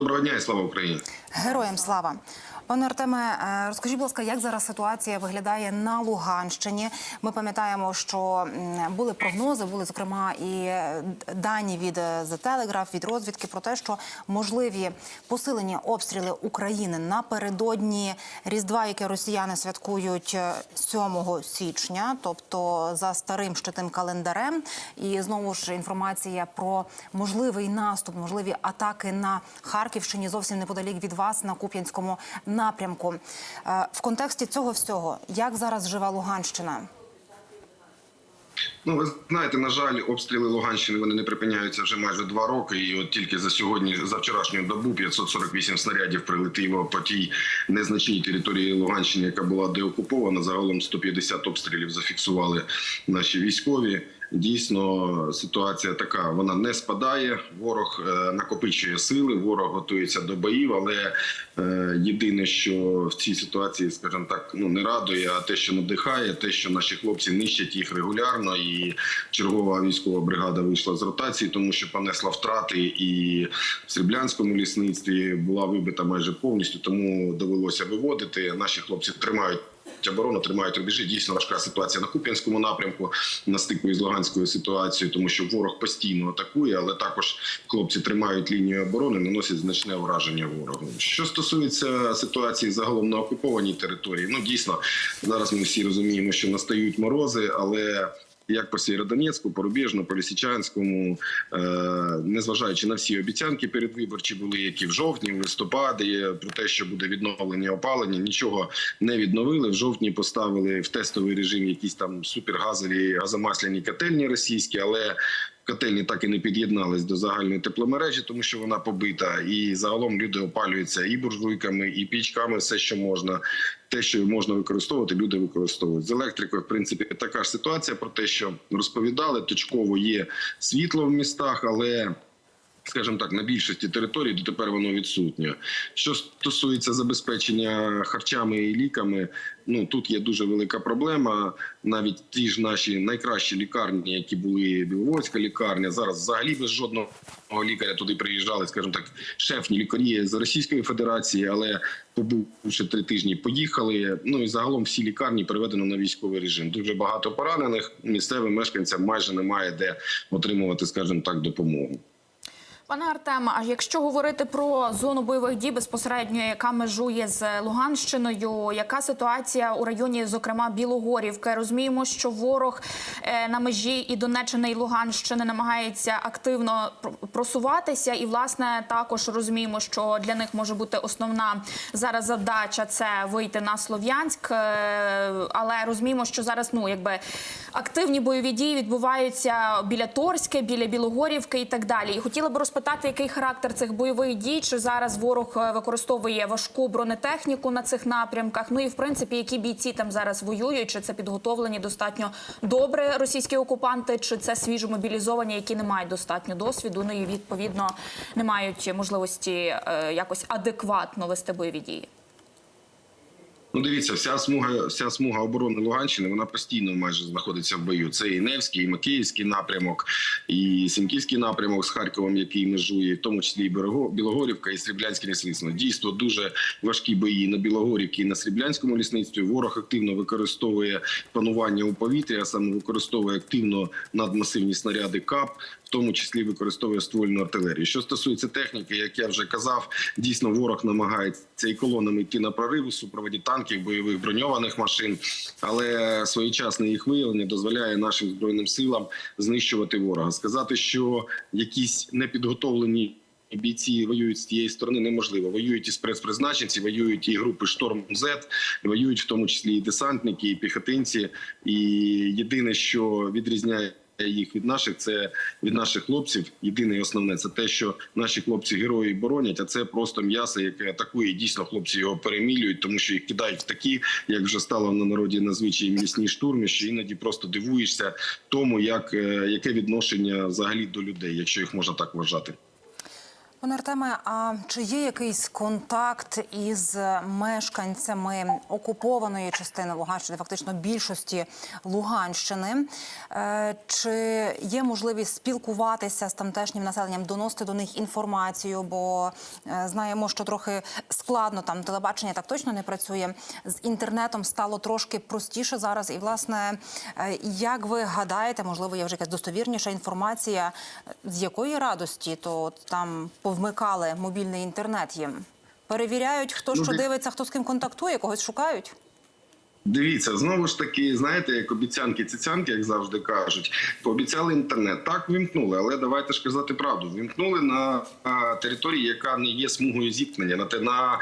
Доброго дня і слава Україні. Героям слава. Пане Артеме, е, розкажіть, будь ласка, як зараз ситуація виглядає на Луганщині? Ми пам'ятаємо, що були прогнози, були зокрема і е, дані від е, The Telegraph, від розвідки про те, що можливі посилені обстріли України напередодні Різдва, яке росіяни святкують е, 7 січня, тобто за старим щитим календарем. І знову ж інформація про можливий наступ, можливі атаки на Харківщині зовсім неподалік від вас на Куп'янському напрямку. Е, В контексті цього всього, як зараз живе Луганщина? Ну, ви знаєте, на жаль, обстріли Луганщини вони не припиняються вже майже два роки. І от тільки за сьогодні, за вчорашню добу, 548 снарядів прилетіло по тій незначній території Луганщини, яка була деокупована. Загалом 150 обстрілів зафіксували наші військові. Дійсно, ситуація така: вона не спадає. Ворог е, накопичує сили, ворог готується до боїв. Але е, єдине, що в цій ситуації, скажімо так, ну не радує, а те, що надихає, те, що наші хлопці нищать їх регулярно, і чергова військова бригада вийшла з ротації, тому що понесла втрати, і в Сріблянському лісництві була вибита майже повністю, тому довелося виводити. Наші хлопці тримають. Оборону тримають рубежі. Дійсно важка ситуація на Куп'янському напрямку на стику із Луганською ситуацією, тому що ворог постійно атакує, але також хлопці тримають лінію оборони, наносять значне враження ворогу. Що стосується ситуації загалом на окупованій території, ну дійсно зараз ми всі розуміємо, що настають морози, але як по Сєвєродонецьку, по Рубіжну, по Лисичанському, е, незважаючи на всі обіцянки передвиборчі були, які в жовтні, в листопаді, про те, що буде відновлення опалення, нічого не відновили. В жовтні поставили в тестовий режим якісь там супергазові газомасляні котельні російські, але Котельні так і не під'єднались до загальної тепломережі, тому що вона побита, і загалом люди опалюються і буржуйками, і пічками, все, що можна. Те, що можна використовувати, люди використовують з електрикою. В принципі, така ж ситуація про те, що розповідали, точково є світло в містах, але скажімо так, на більшості територій дотепер воно відсутнє. Що стосується забезпечення харчами і ліками, ну тут є дуже велика проблема. Навіть ті ж наші найкращі лікарні, які були Біловодська лікарня, зараз взагалі без жодного лікаря туди приїжджали, скажімо так, шефні лікарі з Російської Федерації, але побувши три тижні, поїхали. Ну і загалом всі лікарні переведено на військовий режим. Дуже багато поранених місцевим мешканцям майже немає де отримувати, скажімо так, допомогу. Пане Артем, а якщо говорити про зону бойових дій безпосередньо, яка межує з Луганщиною, яка ситуація у районі, зокрема Білогорівки? Розуміємо, що ворог е, на межі і Донеччини і Луганщини намагається активно просуватися, і власне також розуміємо, що для них може бути основна зараз задача це вийти на Слов'янськ, е, але розуміємо, що зараз ну якби активні бойові дії відбуваються біля Торське, біля Білогорівки і так далі. І хотіла б би розпитати, який характер цих бойових дій, чи зараз ворог е, використовує важку бронетехніку на цих напрямках. Ну і в принципі, які бійці там зараз воюють, чи це підготовлені достатньо добре російські окупанти, чи це свіжо мобілізовані, які не мають достатньо досвіду, ну і відповідно не мають можливості е, якось адекватно вести бойові дії. Ну, дивіться, вся смуга, вся смуга оборони Луганщини, вона постійно майже знаходиться в бою. Це і Невський, і Макіївський напрямок, і Сімківський напрямок з Харковом, який межує, в тому числі і Білогорівка, і Сріблянське лісництво. Дійсно, дуже важкі бої на Білогорівці і на Сріблянському лісництві. Ворог активно використовує панування у повітрі, а саме використовує активно надмасивні снаряди КАП, в тому числі використовує ствольну артилерію. Що стосується техніки, як я вже казав, дійсно ворог намагається і колонами йти на прорив у супроводі танків, бойових броньованих машин, але своєчасне їх виявлення дозволяє нашим збройним силам знищувати ворога. Сказати, що якісь непідготовлені. Бійці воюють з тієї сторони неможливо. Воюють і спецпризначенці, воюють і групи Шторм Z, воюють в тому числі і десантники, і піхотинці. І єдине, що відрізняє їх від наших, це від наших хлопців. Єдине і основне це те, що наші хлопці герої боронять. А це просто м'ясо, яке атакує. І Дійсно, хлопці його перемілюють, тому що їх кидають в такі, як вже стало на народі назвичай місні штурми, що іноді просто дивуєшся тому, як е, яке відношення взагалі до людей, якщо їх можна так вважати. Пане Артеме, а чи є якийсь контакт із мешканцями окупованої частини Луганщини, фактично більшості Луганщини? Е, Чи є можливість спілкуватися з тамтешнім населенням, доносити до них інформацію? Бо е, знаємо, що трохи складно там телебачення так точно не працює. З інтернетом стало трошки простіше зараз. І власне, е, як ви гадаєте, можливо, є вже якась достовірніша інформація, з якої радості то там повмикали мобільний інтернет їм? Перевіряють, хто Ну, що дивиться, хто з ким контактує, когось шукають. Дивіться, знову ж таки, знаєте, як обіцянки цицянки, як завжди кажуть, пообіцяли інтернет. Так вімкнули, але давайте ж казати правду. Вімкнули на території, яка не є смугою зіткнення. На те на,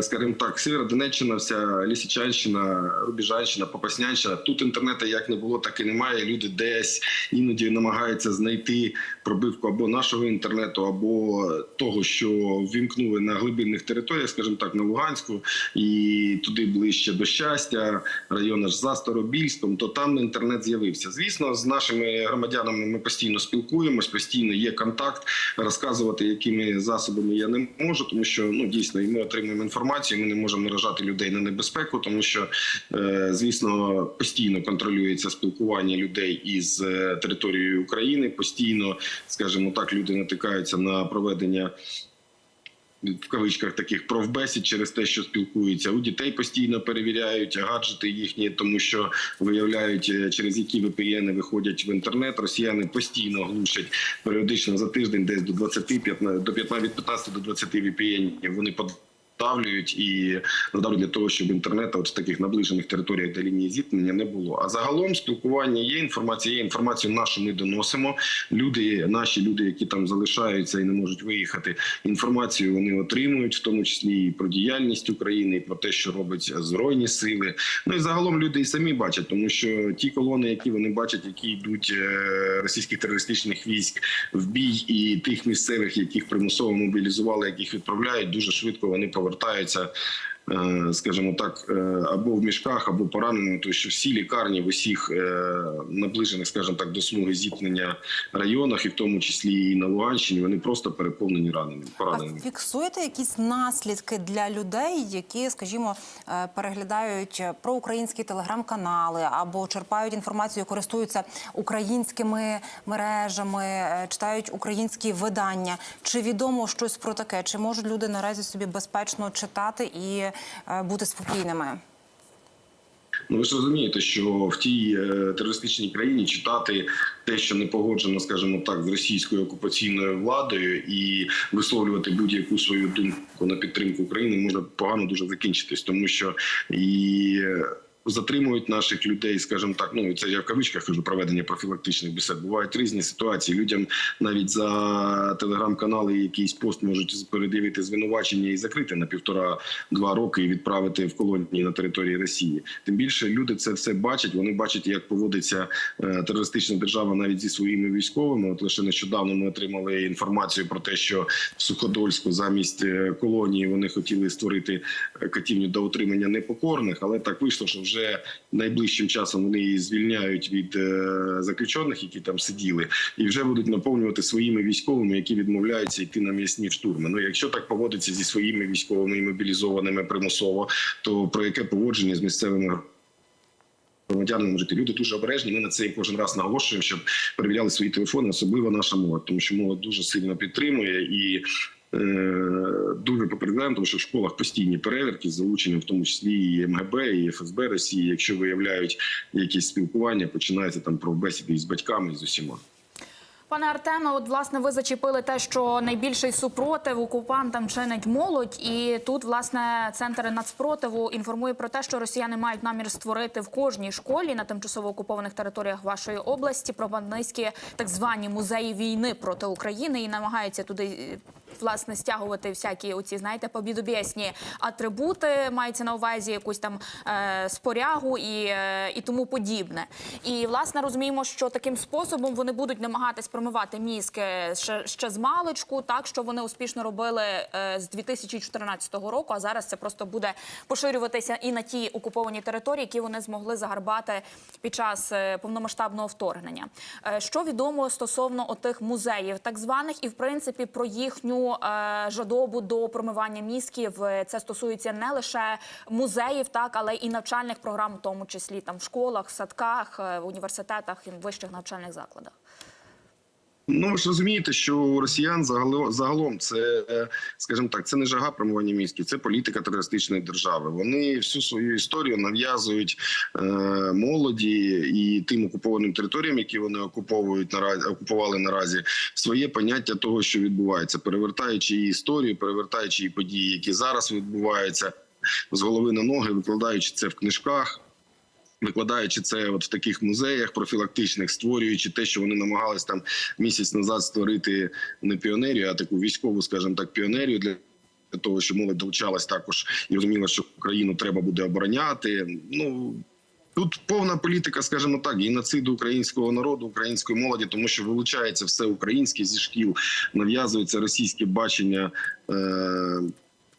скажімо так, Сєвєродонеччина, вся Лісичанщина, Рубіжанщина, Попаснянщина. Тут інтернету як не було, так і немає. Люди десь іноді намагаються знайти пробивку або нашого інтернету, або того, що вимкнули на глибинних територіях, скажімо так, на Луганську і туди ближче до щастя, район аж за Старобільськом, то там інтернет з'явився. Звісно, з нашими громадянами ми постійно спілкуємось, постійно є контакт. Розказувати, якими засобами я не можу, тому що ну дійсно і ми отримуємо інформацію. Ми не можемо наражати людей на небезпеку, тому що е, звісно постійно контролюється спілкування людей із е, територією України. Постійно, скажімо так, люди натикаються на проведення в кавичках таких профбесід через те, що спілкуються. У дітей постійно перевіряють гаджети їхні, тому що виявляють, е, через які VPN виходять в інтернет. Росіяни постійно глушать періодично за тиждень, десь до 20 15, до 15, від 15 до 20 VPN вони подавлюють і надавлюють для того, щоб інтернету от в таких наближених територіях до лінії зіткнення не було. А загалом спілкування є, інформація є. Інформацію нашу ми доносимо. Люди, наші люди, які там залишаються і не можуть виїхати, інформацію вони отримують, в тому числі і про діяльність України, і про те, що робить збройні сили. Ну і загалом люди і самі бачать, тому що ті колони, які вони бачать, які йдуть е, російських терористичних військ в бій, і тих місцевих, яких примусово мобілізували, яких відправляють, дуже швидко вони повертаються. Е, Скажімо так, е, або в мішках, або пораненими, тому що всі лікарні в усіх е, наближених, скажімо так, до смуги зіткнення районах, і в тому числі і на Луганщині, вони просто переповнені раненими. А пораненими. фіксуєте якісь наслідки для людей, які, скажімо, е, переглядають проукраїнські телеграм-канали або черпають інформацію, користуються українськими мережами, е, читають українські видання. Чи відомо щось про таке? Чи можуть люди наразі собі безпечно читати і е, бути спокійними? Ну ви ж розумієте, що в тій е, терористичній країні читати те, що не погоджено, скажімо так, з російською окупаційною владою, і висловлювати будь-яку свою думку на підтримку України може погано дуже закінчитись, тому що і. Затримують наших людей, скажімо так, ну це я в кавичках кажу проведення профілактичних бесед. Бувають різні ситуації. Людям навіть за телеграм-канали якийсь пост можуть передивити звинувачення і закрити на півтора-два роки і відправити в колонії на території Росії. Тим більше люди це все бачать. Вони бачать, як поводиться е, терористична держава навіть зі своїми військовими. От лише нещодавно ми отримали інформацію про те, що в Суходольську замість е, колонії вони хотіли створити е, катівню до утримання непокорних, але так вийшло, що вже найближчим часом вони її звільняють від е, заключених, які там сиділи, і вже будуть наповнювати своїми військовими, які відмовляються йти на м'ясні штурми. Ну якщо так поводиться зі своїми військовими і мобілізованими примусово, то про яке поводження з місцевими громадянами йти? люди дуже обережні. Ми на це кожен раз наголошуємо, щоб перевіряли свої телефони, особливо наша молодь, тому що молодь дуже сильно підтримує і. Е, Дуже попереджаємо, тому що в школах постійні перевірки з залученням, в тому числі і МГБ, і ФСБ Росії. Якщо виявляють якісь спілкування, починається там про бесіди із батьками з усіма. Пане Артеме, от власне ви зачепили те, що найбільший супротив окупантам чинить молодь, і тут власне центр нацпротиву інформує про те, що росіяни мають намір створити в кожній школі на тимчасово окупованих територіях вашої області пропагандистські так звані музеї війни проти України і намагаються туди е, власне стягувати всякі оці, знаєте, побідобєсні атрибути, мається на увазі якусь там е, спорягу і, е, і тому подібне. І власне розуміємо, що таким способом вони будуть намагатись промивати мізки ще, ще з маличку, так що вони успішно робили е, з 2014 року. А зараз це просто буде поширюватися і на ті окуповані території, які вони змогли загарбати під час е, повномасштабного вторгнення. Е, Що відомо стосовно отих музеїв, так званих, і в принципі про їхню е, жадобу до промивання мізків. Це стосується не лише музеїв, так але і навчальних програм, в тому числі там в школах, садках, е, університетах і вищих навчальних закладах. Ну ви ж розумієте, що у росіян загало- загалом це, е, скажімо так, це не жага промивання мізків, це політика терористичної держави. Вони всю свою історію нав'язують е, молоді і тим окупованим територіям, які вони окуповують наразі окупували наразі, своє поняття того, що відбувається, перевертаючи її історію, перевертаючи її події, які зараз відбуваються з голови на ноги, викладаючи це в книжках. Викладаючи це от в таких музеях профілактичних, створюючи те, що вони намагались там місяць назад створити не піонерію, а таку військову, скажімо так, піонерію для. Того, щоб молодь долучалась також і розуміла, що Україну треба буде обороняти. Ну тут повна політика, скажімо так, геноциду українського народу, української молоді, тому що вилучається все українське зі шкіл, нав'язується російське бачення. Е-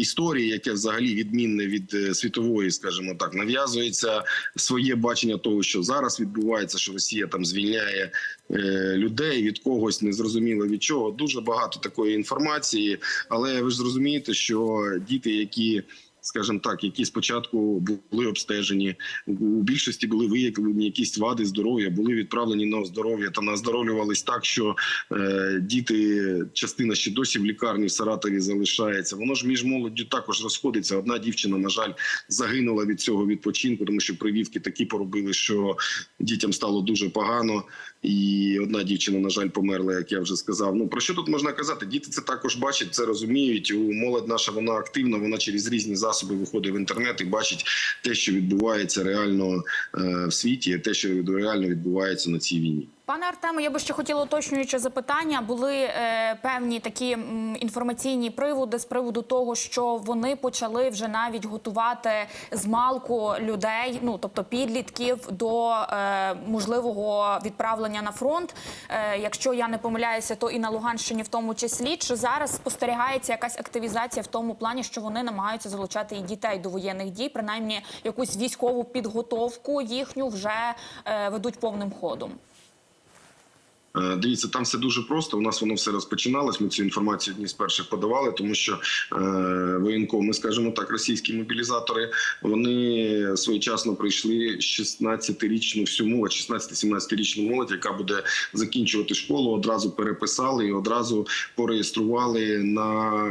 історії, яке взагалі відмінне від е, світової, скажімо так, нав'язується своє бачення того, що зараз відбувається, що Росія там звільняє е, людей від когось, незрозуміло від чого. Дуже багато такої інформації, але ви ж зрозумієте, що діти, які Скажімо так, які спочатку були обстежені, у більшості були виявлені якісь вади здоров'я, були відправлені на оздоров'я та наздоровлювались так, що е, діти, частина ще досі в лікарні в Саратові залишається. Воно ж між молоддю також розходиться. Одна дівчина, на жаль, загинула від цього відпочинку, тому що привівки такі поробили, що дітям стало дуже погано. І одна дівчина, на жаль, померла, як я вже сказав. Ну про що тут можна казати? Діти це також бачать, це розуміють. У молодь наша вона активна. Вона через різні засоби виходить в інтернет і бачить те, що відбувається реально е, в світі, те, що реально відбувається на цій війні. Пане Артеме, я би ще хотіла уточнююче запитання. Були е, певні такі м, інформаційні приводи з приводу того, що вони почали вже навіть готувати змалку людей, ну тобто підлітків до е, можливого відправлення на фронт. Е, якщо я не помиляюся, то і на Луганщині в тому числі. Чи зараз спостерігається якась активізація в тому плані, що вони намагаються залучати і дітей до воєнних дій, принаймні якусь військову підготовку їхню вже е, ведуть повним ходом? Е, Дивіться, там все дуже просто. У нас воно все розпочиналось. Ми цю інформацію одні з перших подавали, тому що е, воєнкоми, скажімо так, російські мобілізатори, вони своєчасно прийшли 16-річну всю молодь, 16-17-річну молодь, яка буде закінчувати школу, одразу переписали і одразу пореєстрували на,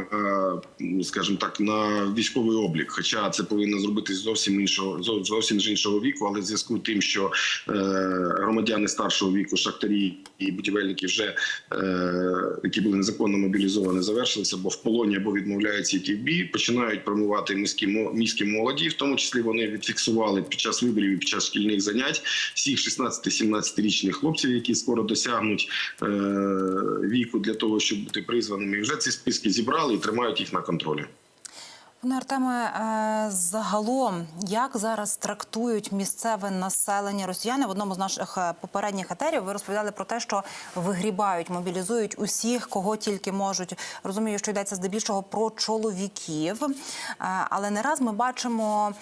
е, скажімо так, на військовий облік. Хоча це повинно зробити зовсім іншого, зовсім з іншого віку, але в зв'язку з тим, що е, громадяни старшого віку, шахтарі і будівельники вже е, які були незаконно мобілізовані, завершилися, або в полоні, або відмовляються йти в бій, починають промивати міські мізки молоді. В тому числі вони відфіксували під час виборів і під час шкільних занять всіх 16-17-річних хлопців, які скоро досягнуть е, віку для того, щоб бути призваними. І вже ці списки зібрали і тримають їх на контролі. Пане Артеме, е, загалом, як зараз трактують місцеве населення росіяни в одному з наших е, попередніх етерів? Ви розповідали про те, що вигрібають, мобілізують усіх, кого тільки можуть. Розумію, що йдеться здебільшого про чоловіків, Е, але не раз ми бачимо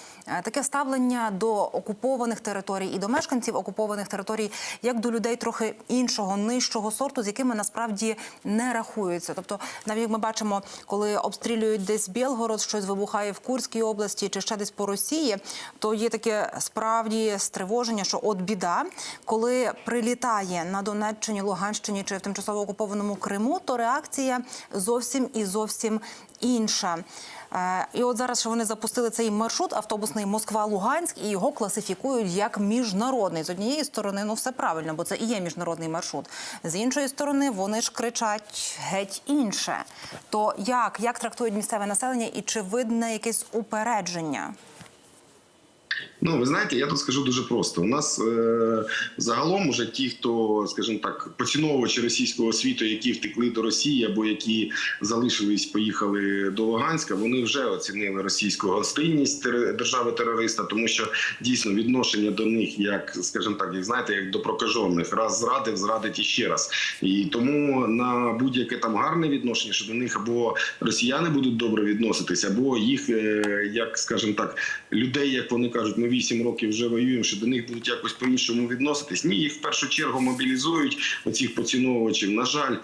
таке ставлення до окупованих територій і до мешканців окупованих територій, як до людей трохи іншого, нижчого сорту, з якими насправді не рахуються. Тобто, навіть ми бачимо, коли обстрілюють десь Білгород, щось вибухає в Курській області чи ще десь по Росії, то є таке справді стривоження, що от біда, коли прилітає на Донеччині, Луганщині чи в тимчасово окупованому Криму, то реакція зовсім і зовсім інша. Е, І от зараз що вони запустили цей маршрут автобусний Москва-Луганськ і його класифікують як міжнародний. З однієї сторони, ну все правильно, бо це і є міжнародний маршрут. З іншої сторони, вони ж кричать геть інше. То як, як трактують місцеве населення і чи видне якесь упередження? Ну ви знаєте, я тут скажу дуже просто. У нас е, загалом уже ті, хто, скажімо так, поціновувачі російського світу, які втекли до Росії або які залишились, поїхали до Луганська, вони вже оцінили російську гостинність держави терориста, тому що дійсно відношення до них, як скажімо так, як знаєте, як до прокажених, раз зрадив, зрадить іще раз. І тому на будь-яке там гарне відношення, що до них або росіяни будуть добре відноситися, або їх е, як скажімо так, людей, як вони кажуть, нові. 8 років вже воюємо, що до них будуть якось по іншому відноситись. Ні, їх в першу чергу мобілізують оцих поціновувачів. На жаль,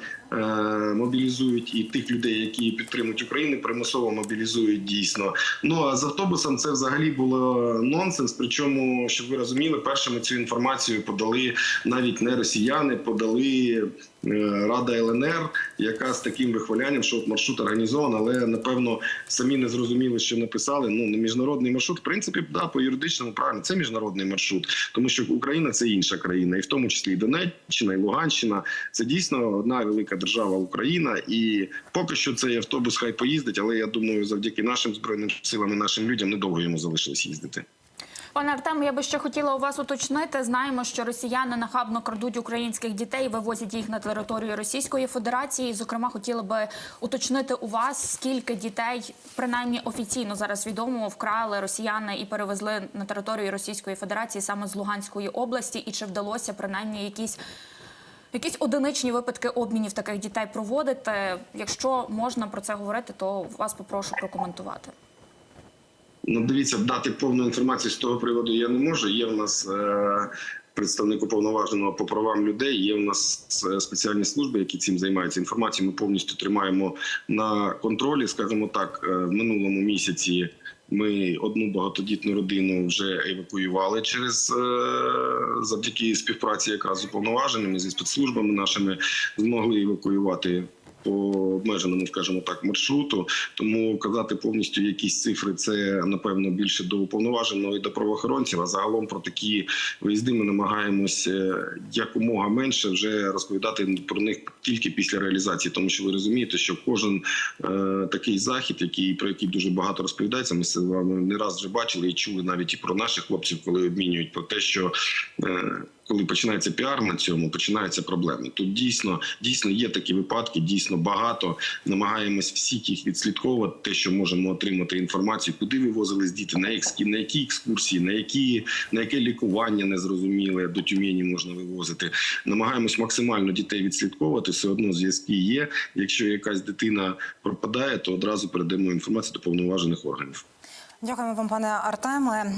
мобілізують і тих людей, які підтримують Україну, примусово мобілізують дійсно. Ну а з автобусом це взагалі було нонсенс. Причому, щоб ви розуміли, першими цю інформацію подали навіть не росіяни, подали е, Рада ЛНР, яка з таким вихвалянням, що маршрут організований, але напевно самі не зрозуміли, що написали. Ну не міжнародний маршрут. В принципі, да, по юридичному правильно це міжнародний маршрут, тому що Україна це інша країна, і в тому числі і Донеччина, і Луганщина. Це дійсно одна велика держава Україна. І поки що цей автобус хай поїздить, але я думаю, завдяки нашим збройним силам і нашим людям недовго йому залишилось їздити. Пане Артем, я би ще хотіла у вас уточнити. Знаємо, що росіяни нахабно крадуть українських дітей, вивозять їх на територію Російської Федерації. Зокрема, хотіла би уточнити у вас, скільки дітей, принаймні офіційно зараз відомо, вкрали росіяни і перевезли на територію Російської Федерації саме з Луганської області, і чи вдалося принаймні якісь. Якісь одиничні випадки обмінів таких дітей проводити. Якщо можна про це говорити, то вас попрошу прокоментувати. Ну, дивіться, дати повну інформацію з того приводу я не можу. Є в нас е, представник уповноваженого по правам людей. Є в нас е, спеціальні служби, які цим займаються. Інформацію ми повністю тримаємо на контролі. Скажімо так, е, в минулому місяці. Ми одну багатодітну родину вже евакуювали через е, завдяки співпраці якраз з уповноваженими зі спецслужбами нашими змогли евакуювати по обмеженому, скажімо так, маршруту. Тому казати повністю якісь цифри це напевно більше до уповноваженого і до правоохоронців. А загалом про такі виїзди ми намагаємось е, якомога менше вже розповідати про них тільки після реалізації, тому що ви розумієте, що кожен е, такий захід, який про який дуже багато розповідається, ми з вами не раз вже бачили і чули навіть і про наших хлопців, коли обмінюють про те, що. Е, коли починається піар на цьому, починаються проблеми. Тут дійсно дійсно є такі випадки, дійсно багато. Намагаємось всіх їх відслідковувати, те, що можемо отримати інформацію, куди вивозились діти, на які, на які екскурсії, на які на яке лікування незрозуміле до тюмені можна вивозити. Намагаємось максимально дітей відслідковувати. Все одно зв'язки є. Якщо якась дитина пропадає, то одразу передаємо інформацію до повноважених органів. Дякуємо вам, пане Артеме.